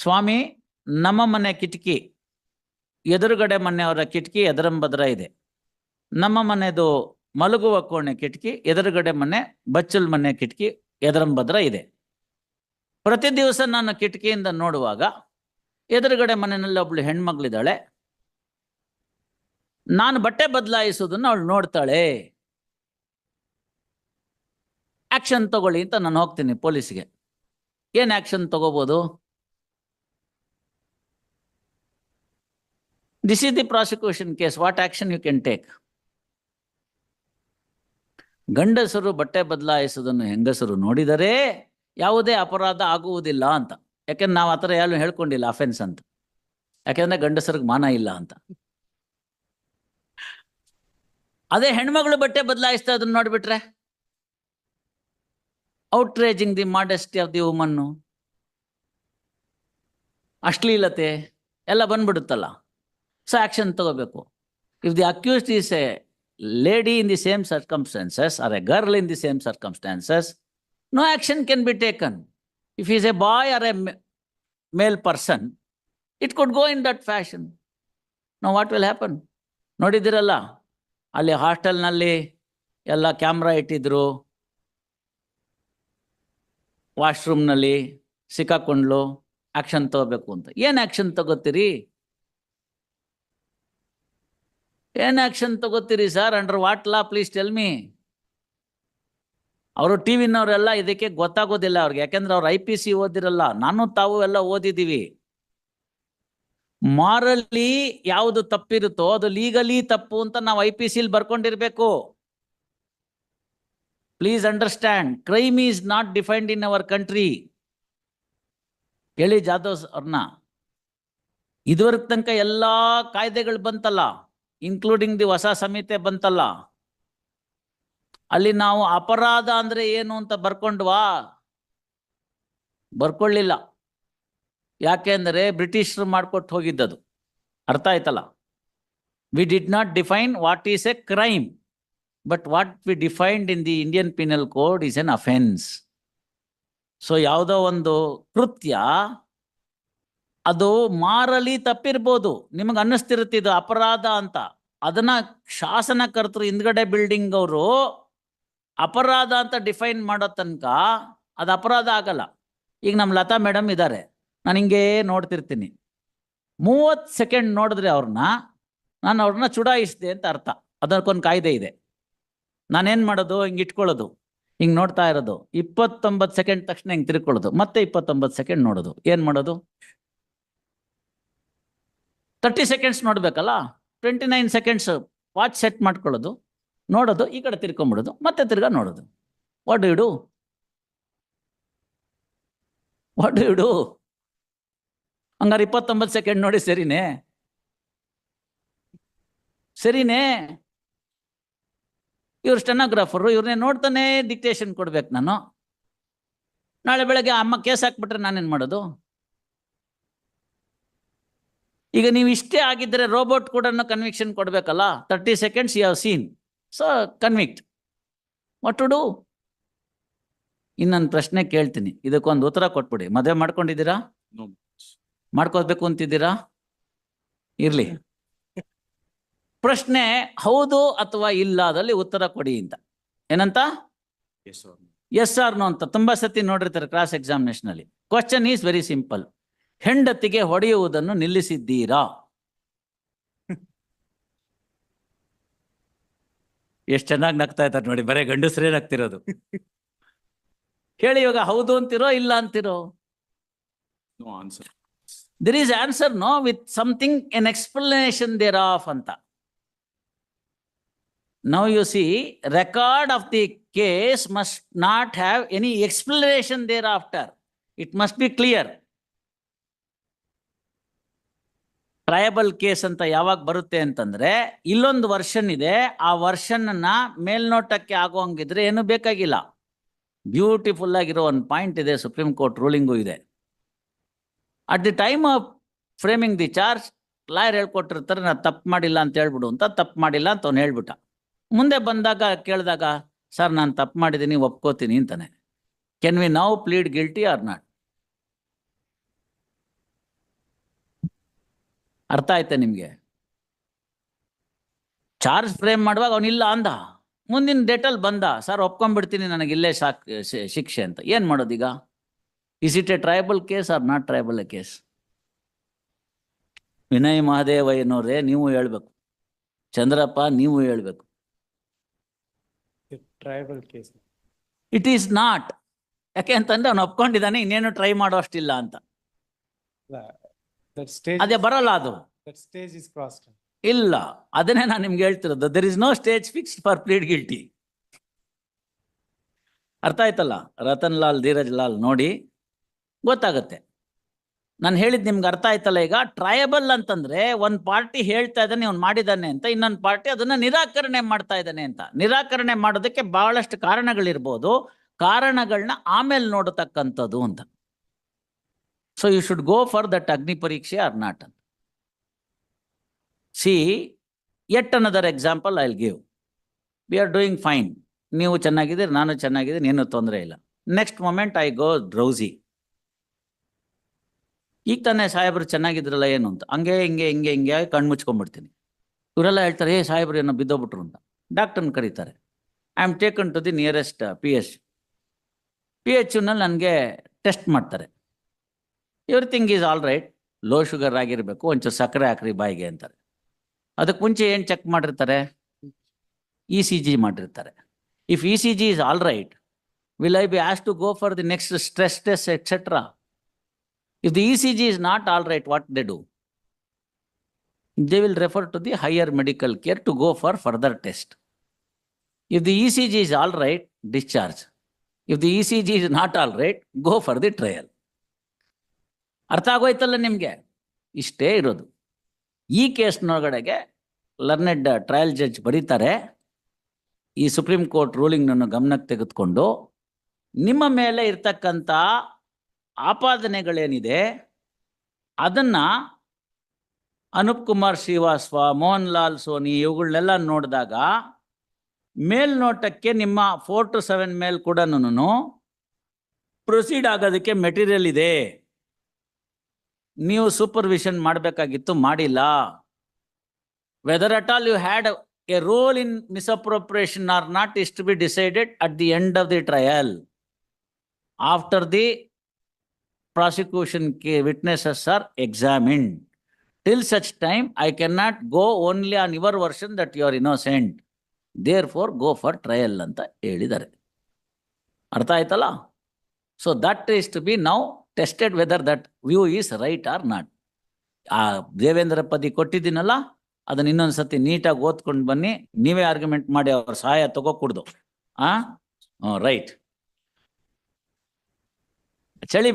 ಸ್ವಾಮಿ, ನಮ್ಮ ಮನೆ ಕಿಟಕಿ, ಎದುರುಗಡೆ ಮನೆಯವರ ಕಿಟಕಿ ಎದರಂಬದ್ರ ಇದೆ. ನಮ್ಮ ಮನೆದು ಮಲಗುವ ಕೋಣೆ ಕಿಟಕಿ, ಎದುರುಗಡೆ ಮನೆ ಬಚ್ಚಲ್ ಮನೆ ಕಿಟಕಿ ಎದರಂಬದ್ರ ಇದೆ. ಪ್ರತಿ ದಿವಸ ನಾನು ಕಿಟಕಿಯಿಂದ ನೋಡುವಾಗ ಎದುರುಗಡೆ ಮನೆಯಲ್ಲಿ ಒಬ್ಳು ಹೆಣ್ಮಗಳಿದ್ದಾಳೆ. ನಾನು ಬಟ್ಟೆ ಬದಲಾಯಿಸೋದನ್ನ ಅವಳು ನೋಡ್ತಾಳೆ. ಆಕ್ಷನ್ ತಗೊಳ್ಳಿ ಅಂತ ನಾನು ಹೋಗ್ತೀನಿ ಪೊಲೀಸ್ಗೆ. ಏನು ಆಕ್ಷನ್ ತಗೋಬಹುದು this is the prosecution case. What action you can take? ಗಂಡಸರು ಬಟ್ಟೆ ಬದಲಾಯಿಸೋದನ್ನು ಹೆಂಗಸರು ನೋಡಿದರೆ ಯಾವುದೇ ಅಪರಾಧ ಆಗುವುದಿಲ್ಲ ಅಂತ. ಯಾಕೆಂದ್ರೆ ನಾವು ಆ ಥರ ಯಾರು ಹೇಳ್ಕೊಂಡಿಲ್ಲ ಅಫೆನ್ಸ್ ಅಂತ. ಯಾಕೆಂದ್ರೆ ಗಂಡಸರಿಗೆ ಮಾನ ಇಲ್ಲ ಅಂತ. ಅದೇ ಹೆಣ್ಮಗಳು ಬಟ್ಟೆ ಬದಲಾಯಿಸ್ತಾ ಅದನ್ನ ನೋಡ್ಬಿಟ್ರೆ? Outraging the modesty of the woman ಅಶ್ಲೀಲತೆ ಎಲ್ಲ ಬಂದ್ಬಿಡುತ್ತಲ್ಲ. ಸೊ ಆಕ್ಷನ್ ತಗೋಬೇಕು. If the accused is a lady in the same circumstances or a girl in the same circumstances no action can be taken if is a boy or a male person it could go in that fashion no what will happen ನೋಡಿದಿರಲ್ಲ ಅಲ್ಲಿ ಹಾಸ್ಟೆಲ್ನಲ್ಲಿ ಎಲ್ಲ camera ಇಟ್ಟಿದ್ರು. ವಾಶ್ರೂಮ್ನಲ್ಲಿ ಸಿಕ್ಕಾಕೊಂಡ್ಲು action ತಗೋಬೇಕು ಅಂತ. ಏನು action ತಗೋತೀರಿ? ಏನ್ action ತಗೋತೀರಿ sir under what law please tell me ಅವರು T ವಿನವರೆಲ್ಲ ಇದಕ್ಕೆ ಗೊತ್ತಾಗೋದಿಲ್ಲ ಅವ್ರಿಗೆ. ಯಾಕೆಂದ್ರೆ ಅವ್ರು ಐ ಪಿ ಸಿ ಓದಿರಲ್ಲ. ನಾನು ತಾವು ಎಲ್ಲ ಓದಿದೀವಿ ಮಾರಲ್ಲಿ ಯಾವುದು ತಪ್ಪಿರುತ್ತೋ ಅದು ಲೀಗಲಿ ತಪ್ಪು ಅಂತ ನಾವು ಐ ಪಿ ಸಿಲ್ ಬರ್ಕೊಂಡಿರ್ಬೇಕು. Please understand crime is not defined in our country ಹೇಳಿ ಜಾಧವ್ ಅವ್ರನ್ನ. ಇದುವರೆಗೆ ತನಕ ಎಲ್ಲಾ ಕಾಯ್ದೆಗಳು ಬಂತಲ್ಲ. ಇನ್ಕ್ಲೂಡಿಂಗ್ ದಿ ಹೊಸ ಸಮಿತಿ ಬಂತಲ್ಲ? ಅಲ್ಲಿ ನಾವು ಅಪರಾಧ ಅಂದ್ರೆ ಏನು ಅಂತ ಬರ್ಕೊಂಡ್ವಾ? ಬರ್ಕೊಳ್ಳಿಲ್ಲ. ಯಾಕೆಂದ್ರೆ ಬ್ರಿಟಿಷರು ಮಾಡ್ಕೊಟ್ಟು ಹೋಗಿದ್ದದು. ಅರ್ಥ ಆಯ್ತಲ್ಲ? We did not define what is a crime but what we defined in the Indian penal code is an offence so ಯಾವುದೋ ಒಂದು ಕೃತ್ಯ ಅದು ಮಾರಲಿ ತಪ್ಪಿರ್ಬೋದು. ನಿಮಗೆ ಅನ್ನಿಸ್ತಿರುತ್ತೆ ಇದು ಅಪರಾಧ ಅಂತ. ಅದನ್ನ ಶಾಸನಕರ್ತರು ಹಿಂದ್ಗಡೆ ಬಿಲ್ಡಿಂಗ್ ಅವರು ಅಪರಾಧ ಅಂತ ಡಿಫೈನ್ ಮಾಡೋ ತನಕ ಅದು ಅಪರಾಧ ಆಗಲ್ಲ. ಈಗ ನಮ್ಮ ಲತಾ ಮೇಡಮ್ ಇದ್ದಾರೆ ನಾನು ಹಿಂಗೆ ನೋಡ್ತಿರ್ತೀನಿ. ಮೂವತ್ತು ಸೆಕೆಂಡ್ ನೋಡಿದ್ರೆ ಅವ್ರನ್ನ ನಾನು ಅವ್ರನ್ನ ಚುಡಾಯಿಸಿದೆ ಅಂತ ಅರ್ಥ. ಅದಕ್ಕೊಂದು ಕಾಯ್ದೆ ಇದೆ. ನಾನೇನು ಮಾಡೋದು? ಹಿಂಗೆ ಇಟ್ಕೊಳ್ಳೋದು. ಹಿಂಗೆ ನೋಡ್ತಾ ಇರೋದು. ಇಪ್ಪತ್ತೊಂಬತ್ತು ಸೆಕೆಂಡ್ ತಕ್ಷಣ ಹಿಂಗೆ ತಿರ್ಕೊಳ್ಳೋದು. ಮತ್ತೆ ಇಪ್ಪತ್ತೊಂಬತ್ತು ಸೆಕೆಂಡ್ ನೋಡೋದು. ಏನು ಮಾಡೋದು? ತರ್ಟಿ ಸೆಕೆಂಡ್ಸ್ ನೋಡಬೇಕಲ್ಲ? Twenty nine seconds watch set ಮಾಡ್ಕೊಳ್ಳೋದು, ನೋಡೋದು, ಈ ಕಡೆ ತಿರ್ಕೊಂಬಿಡೋದು, ಮತ್ತೆ ತಿರ್ಗಾ ನೋಡೋದು. What you do what you do ಹಂಗಾರೆ ಇಪ್ಪತ್ತೊಂಬತ್ತು ಸೆಕೆಂಡ್ ನೋಡಿ ಸರಿನೇ. ಸರಿನೇ. ಇವ್ರು ಸ್ಟೆನೋಗ್ರಾಫರು ಇವ್ರನ್ನೇ ನೋಡ್ತಾನೆ ಡಿಕ್ಟೇಷನ್ ಕೊಡ್ಬೇಕು ನಾನು. ನಾಳೆ ಬೆಳಗ್ಗೆ ಅಮ್ಮ ಕೇಸ್ ಹಾಕ್ಬಿಟ್ರೆ ನಾನೇನು ಮಾಡೋದು? ಈಗ ನೀವು ಇಷ್ಟೇ ಆಗಿದ್ರೆ ರೋಬೋಟ್ ಕೂಡ ಕನ್ವಿಕ್ಷನ್ ಕೊಡ್ಬೇಕಲ್ಲ? Thirty seconds you have seen so convict what to do ಇನ್ನೊಂದು ಪ್ರಶ್ನೆ ಕೇಳ್ತೀನಿ. ಇದಕ್ಕೊಂದು ಉತ್ತರ ಕೊಟ್ಬಿಡಿ. ಮದುವೆ ಮಾಡ್ಕೊಂಡಿದ್ದೀರಾ. ಮಾಡ್ಕೋಬೇಕು ಅಂತಿದ್ದೀರಾ? ಇರ್ಲಿ. ಪ್ರಶ್ನೆ ಹೌದು ಅಥವಾ ಇಲ್ಲ ಅದಲ್ಲಿ ಉತ್ತರ ಕೊಡಿ ಅಂತ. ಏನಂತ. ಎಸ್ ಆರ್ ನೋ ಅಂತ. ತುಂಬಾ ಸತಿ ನೋಡಿರ್ತಾರೆ ಕ್ರಾಸ್ ಎಕ್ಸಾಮಿನೇಷನ್ ಅಲ್ಲಿ. ಕ್ವಶನ್ ಈಸ್ ವೆರಿ ಸಿಂಪಲ್ ಹೆಂಡತಿಗೆ ಹೊಡೆಯುವುದನ್ನು ನಿಲ್ಲಿಸಿದ್ದೀರಾ? ಎಷ್ಟು ಚೆನ್ನಾಗಿ ನಗ್ತಾ ಇದ್ದಾರೆ ನೋಡಿ ಬರೇ ಗಂಡಸರೇ ನಗ್ತಿರೋದು. ಕೇಳಿ ಇವಾಗ ಹೌದು ಅಂತಿರೋ ಇಲ್ಲ ಅಂತಿರೋ? No. There is answer no with something an explanation thereof ಅಂತ. Now you see record of the case must not have any explanation thereafter it must be clear triable case ಅಂತ ಯಾವಾಗ ಬರುತ್ತೆ ಅಂತಂದ್ರೆ ಇಲ್ಲೊಂದು ವರ್ಷನ್ ಇದೆ, ಆ ವರ್ಷನ್ ಮೇಲ್ನೋಟಕ್ಕೆ ಆಗೋಂಗಿದ್ರೆ ಏನು ಬೇಕಾಗಿಲ್ಲ. ಬ್ಯೂಟಿಫುಲ್ ಆಗಿರೋ ಒಂದು ಪಾಯಿಂಟ್ ಇದೆ, ಸುಪ್ರೀಂ ಕೋರ್ಟ್ ರೂಲಿಂಗು ಇದೆ. At the time of framing the charge lawyer ಹೇಳ್ಕೊಟ್ಟಿರ್ತಾರೆ ನಾನು ತಪ್ಪು ಮಾಡಿಲ್ಲ ಅಂತ ಹೇಳ್ಬಿಡು ಅಂತ, ತಪ್ಪು ಮಾಡಿಲ್ಲ ಅಂತ ಅವ್ನು ಹೇಳ್ಬಿಟ್ಟ. ಮುಂದೆ ಬಂದಾಗ ಕೇಳಿದಾಗ, ಸರ್, ನಾನು ತಪ್ಪು ಮಾಡಿದ್ದೀನಿ, ಒಪ್ಕೋತೀನಿ ಅಂತಾನೆ. Can we now plead guilty or not ಅರ್ಥ ಆಯ್ತಾ ನಿಮ್ಗೆ? ಚಾರ್ಜ್ ಫ್ರೇಮ್ ಮಾಡುವಾಗ ಅವನಿಲ್ಲ ಅಂದ. ಮುಂದಿನ ಡೇಟಲ್ಲಿ ಬಂದ. ಸರ್ ಒಪ್ಕೊಂಡ್ಬಿಡ್ತೀನಿ ನನಗೆ ಇಲ್ಲೇ ಸಾಕ್ ಶಿಕ್ಷೆ ಅಂತ. ಏನ್ ಮಾಡೋದೀಗ is it a tribal case or not tribal a case Vinay Mahadeva ಮಹಾದೇವಯ್ಯನವ್ರೇ ನೀವು ಹೇಳ್ಬೇಕು. ಚಂದ್ರಪ್ಪ ನೀವು ಹೇಳ್ಬೇಕು. Tribal case it is not ಯಾಕೆ ಅಂತಂದ್ರೆ ಅವ್ನು ಒಪ್ಕೊಂಡಿದ್ದಾನೆ ಇನ್ನೇನು ಟ್ರೈ ಮಾಡೋ ಅಷ್ಟಿಲ್ಲ ಅಂತ. ಅದೇ ಬರಲ್ಲ ಅದು. ಇಲ್ಲ. ಅದನ್ನೇ ನಾನು ನಿಮ್ಗೆ ಹೇಳ್ತಿರೋದು. There is no stage fix for plead guilty ಅರ್ಥ ಆಯ್ತಲ್ಲ? ರತನ್ ಲಾಲ್ ಧೀರಜ್ ಲಾಲ್ ನೋಡಿ ಗೊತ್ತಾಗುತ್ತೆ. ನಾನು ಹೇಳಿದ್ ನಿಮ್ಗೆ ಅರ್ಥ ಆಯ್ತಲ್ಲ ಈಗ? ಟ್ರಯಬಲ್ ಅಂತಂದ್ರೆ ಒಂದ್ ಪಾರ್ಟಿ ಹೇಳ್ತಾ ಇದ್ದಾನೆ ಇವ್ನು ಮಾಡಿದಾನೆ ಅಂತ ಇನ್ನೊಂದು ಪಾರ್ಟಿ ಅದನ್ನ ನಿರಾಕರಣೆ ಮಾಡ್ತಾ ಇದ್ದಾನೆ ಅಂತ. ನಿರಾಕರಣೆ ಮಾಡೋದಕ್ಕೆ ಬಹಳಷ್ಟು ಕಾರಣಗಳಿರ್ಬೋದು. ಕಾರಣಗಳನ್ನ ಆಮೇಲೆ ನೋಡತಕ್ಕಂಥದ್ದು ಅಂತ. So you should go for that agni pariksha or not ಅಂತ see yet another example I give we are doing fine ನೀವು ಚೆನ್ನಾಗಿದ್ದೀರಿ, ನಾನು ಚೆನ್ನಾಗಿದ್ದೀನಿ, ಏನೂ ತೊಂದರೆ ಇಲ್ಲ. Next moment I go drowsy ಈಗ ತಾನೇ ಸಾಹೇಬ್ರು ಚೆನ್ನಾಗಿದ್ರಲ್ಲ ಏನು ಅಂತ. ಹಂಗೆ, ಹಿಂಗೆ ಹಿಂಗೆ ಹಿಂಗೆ ಕಣ್ಣು ಮುಚ್ಕೊಂಡ್ಬಿಡ್ತೀನಿ. ಇವರೆಲ್ಲ ಹೇಳ್ತಾರೆ, ಏ ಸಾಹೇಬ್ರು, ಏನೋ ಬಿದ್ದೋಗ್ಬಿಟ್ರು ಅಂತ. ಡಾಕ್ಟರ್ನ ಕರೀತಾರೆ. I am taken to the nearest P H P H ಯುನಲ್ಲಿ ನನಗೆ ಟೆಸ್ಟ್ ಮಾಡ್ತಾರೆ. Everything is all right low sugar ಆಗಿರಬೇಕು, ಒಂಚೂರು ಸಕ್ಕರೆ ಹಾಕ್ರಿ ಬಾಯಿಗೆ ಅಂತಾರೆ. ಅದಕ್ಕೆ ಮುಂಚೆ ಏನು ಚೆಕ್ ಮಾಡಿರ್ತಾರೆ? ಇ ಸಿ ಜಿ ಮಾಡಿರ್ತಾರೆ. If E C G is all right will I be as to go for the next stress test etcetera if the E C G is not all right what they do they will refer to the higher medical care to go for further test if the E C G is all right discharge if the E C G is not all right go for the trial ಅರ್ಥ ಆಗೋಯ್ತಲ್ಲ ನಿಮಗೆ? ಇಷ್ಟೇ ಇರೋದು. ಈ ಕೇಸ್ನೊಳಗಡೆಗೆ learned trial judge ಬರೀತಾರೆ. ಈ supreme court ರೂಲಿಂಗ್ನನ್ನು ಗಮನಕ್ಕೆ ತೆಗೆದುಕೊಂಡು ನಿಮ್ಮ ಮೇಲೆ ಇರ್ತಕ್ಕಂಥ ಆಪಾದನೆಗಳೇನಿದೆ, ಅದನ್ನ ಅನೂಪ್ ಕುಮಾರ್ ಶ್ರೀವಾಸ್ವ ಮೋಹನ್ ಲಾಲ್ ಸೋನಿ ಇವುಗಳನ್ನೆಲ್ಲ ನೋಡಿದಾಗ ಮೇಲ್ನೋಟಕ್ಕೆ ನಿಮ್ಮ ಫೋರ್ ಟು ಸೆವೆನ್ ಮೇಲ್ ಕೂಡ ಪ್ರೊಸೀಡ್ ಆಗೋದಕ್ಕೆ ಮೆಟೀರಿಯಲ್ ಇದೆ. ನೀವು ಸೂಪರ್ವಿಷನ್ ಮಾಡಬೇಕಾಗಿತ್ತು, ಮಾಡಿಲ್ಲ. Whether at all you had a role in misappropriation or not is to be decided at the end of the trial after the prosecution key witnesses are examined till such time I can not go only on your version that you are innocent therefore go for trial ಅಂತ ಹೇಳಿದ್ದಾರೆ. ಅರ್ಥ ಆಯ್ತಲ್ಲ? So that is to be now tested whether that view is right or not ಆ ದೇವೇಂದ್ರ ಪದಿ ಕೊಟ್ಟಿದ್ದೀನಲ್ಲ, ಅದನ್ನ ಇನ್ನೊಂದು ಸತಿ ನೀಟಾಗಿ ಓದ್ಕೊಂಡು ಬನ್ನಿ, ನೀವೇ ಆರ್ಗ್ಯುಮೆಂಟ್ ಮಾಡಿ ಅವ್ರ ಸಹಾಯ ತಗೋಕೂಡ್ದು. ಆ? ರೈಟ್ ಚಳಿ